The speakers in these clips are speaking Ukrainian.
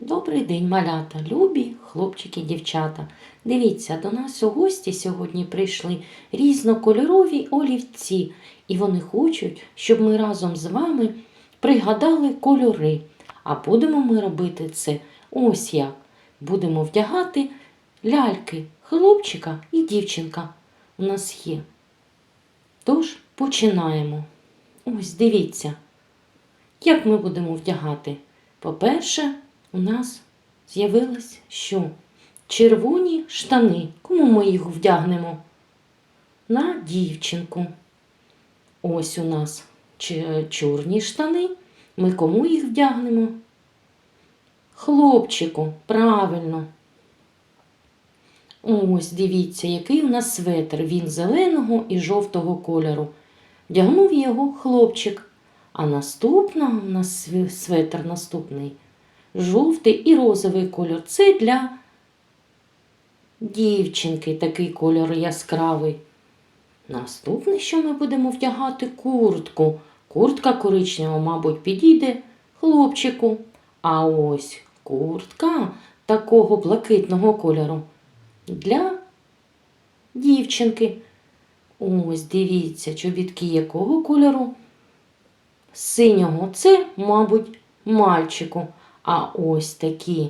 Добрий день, малята, любі хлопчики, дівчата. Дивіться, до нас у гості сьогодні прийшли різнокольорові олівці, і вони хочуть, щоб ми разом з вами пригадали кольори. А будемо ми робити це ось як. Будемо вдягати ляльки, хлопчика і дівчинка. У нас є. Тож починаємо. Ось дивіться, як ми будемо вдягати. По-перше, у нас з'явилось що? Червоні штани. Кому ми їх вдягнемо? На дівчинку. Ось у нас чорні штани. Ми кому їх вдягнемо? Хлопчику, правильно. Ось дивіться, який у нас светр. Він зеленого і жовтого кольору. Вдягнув його хлопчик. А наступна у нас светр наступний жовтий і розовий кольор. Це для дівчинки такий кольор яскравий. Наступне, що ми будемо вдягати куртку. Куртка коричнева, мабуть, підійде хлопчику. А ось куртка такого блакитного кольору для дівчинки. Ось дивіться, чобітки якого кольору? Синього. Це, мабуть, мальчику. А ось такі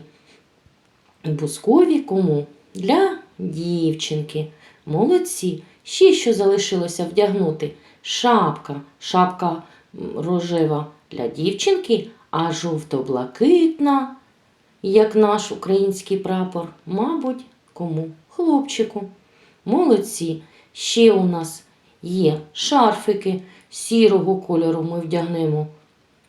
бускові кому? Для дівчинки. Молодці. Ще що залишилося вдягнути? Шапка. Шапка рожева для дівчинки, а жовто-блакитна, як наш український прапор, мабуть, кому? Хлопчику. Молодці. Ще у нас є шарфики сірого кольору ми вдягнемо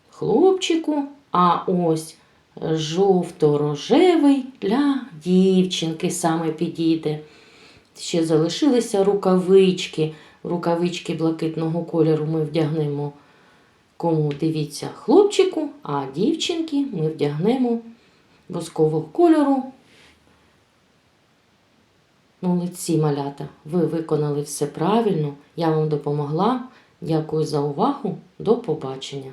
хлопчику, а ось жовто-рожевий для дівчинки саме підійде. Ще залишилися рукавички. Рукавички блакитного кольору ми вдягнемо кому дивіться хлопчику, а дівчинки ми вдягнемо воскового кольору. Молодці малята, ви виконали все правильно. Я вам допомогла. Дякую за увагу. До побачення.